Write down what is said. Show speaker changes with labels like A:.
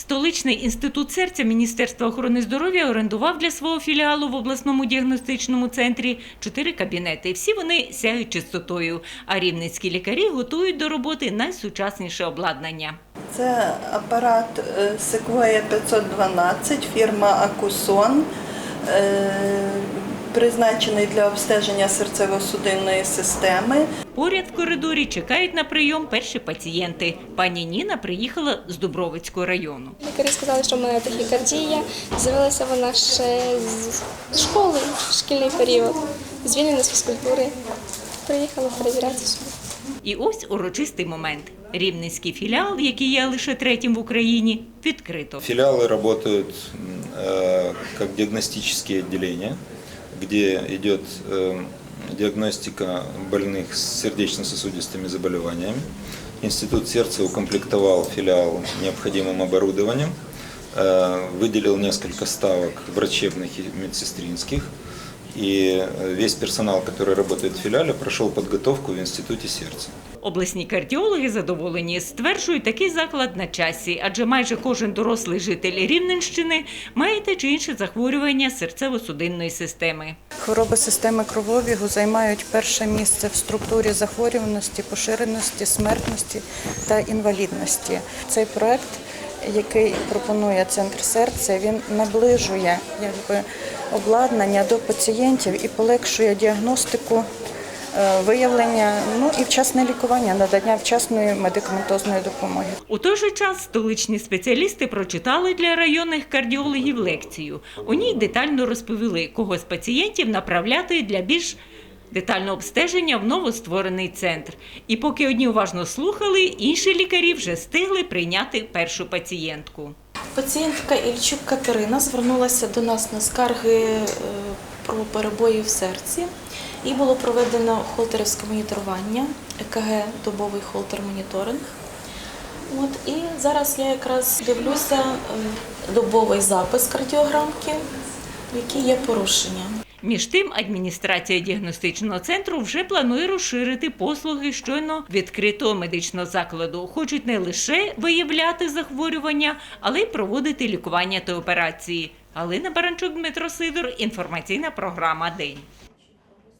A: Столичний інститут серця Міністерства охорони здоров'я орендував для свого філіалу в обласному діагностичному центрі чотири кабінети. Всі вони сяють чистотою, а рівницькі лікарі готують до роботи найсучасніше обладнання.
B: Це апарат е, Sequoia 512, фірма Акусон, призначений для обстеження серцево-судинної системи.
A: Поряд в коридорі чекають на прийом перші пацієнти. Пані Ніна приїхала з Дубровицького району.
C: Лікарі сказали, що в мене тахікардія. З'явилася вона ще з школи, шкільний період. Звільнена з фізкультури. Приїхала перевіряти собі.
A: І ось урочистий момент. Рівненський філіал, який є лише третім в Україні, відкрито.
D: Филиалы работают э, как диагностические отделения, где идет э, диагностика больных с сердечно-сосудистыми заболеваниями. Институт сердца укомплектовал филиал необходимым оборудованием, э, выделил несколько ставок врачебных и медсестринских. И э, весь персонал, который работает в филиале, прошел подготовку в Институте сердца.
A: Обласні кардіологи задоволені, стверджують, такий заклад на часі, адже майже кожен дорослий житель Рівненщини має те чи інше захворювання серцево-судинної системи.
E: Хвороби системи кровообігу займають перше місце в структурі захворюваності, поширеності, смертності та інвалідності. Цей проект, який пропонує центр серця, він наближує якби, обладнання до пацієнтів і полегшує діагностику. е, Виявлення, ну і вчасне лікування, надання вчасної медикаментозної допомоги.
A: У той же час столичні спеціалісти прочитали для районних кардіологів лекцію. У ній детально розповіли, кого з пацієнтів направляти для більш детального обстеження в новостворений центр. І поки одні уважно слухали, інші лікарі вже встигли прийняти першу пацієнтку.
F: Пацієнтка Ільчук Катерина звернулася до нас на скарги е, про перебої в серці. Їй було проведено холтерівське моніторування, ЕКГ, добовий холтер-моніторинг. От, і зараз я якраз дивлюся е, добовий запис кардіограмки, в якій є порушення.
A: Між тим, адміністрація діагностичного центру вже планує розширити послуги щойно відкритого медичного закладу. Хочуть не лише виявляти захворювання, але й проводити лікування та операції. Галина Баранчук, Дмитро Сидор. Інформаційна програма День.